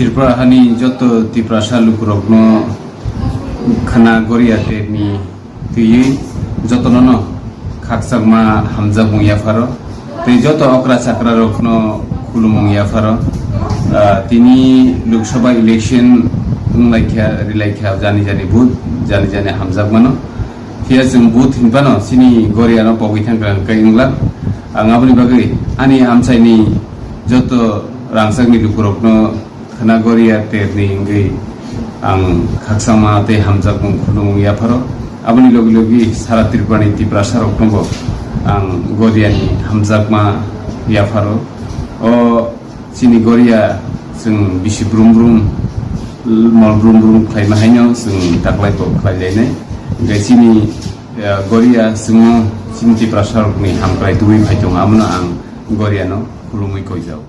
ত্রিপুরা হানি যত ত্রিপুরা শালুক রগ্ন খানা গড়িয়াতে নি তুই যত নন খাকসাকমা হামজা মুইয়াফার তুই যত অকরা চাকরা রগ্ন খুলু মুইয়াফার তিনি লোকসভা ইলেকশন লাইখ্যা রিলাইখ্যা জানি জানি বুথ জানি জানি হামজাক মানো হিয়া जों বুথ হিনবানো সিনি গড়িয়ানো পগি থাকা কাইংলা আঙাবনি বাকি আনি আমসাইনি যত রাংসাকনি লুকুরকনো nagoriya terni ingi ang kaksama te hamza kung kulung ya paro abani logi logi sara tirpani ti prasar okngo ang goriya ni hamza ma ya paro o sini goriya sung bisi brum brum mol brum brum klai mahanyo sung taklai to klai lene ngai sini goriya sung sini ti prasar okni hamkrai tuwi phaitung amna ang goriya no kulumui koizau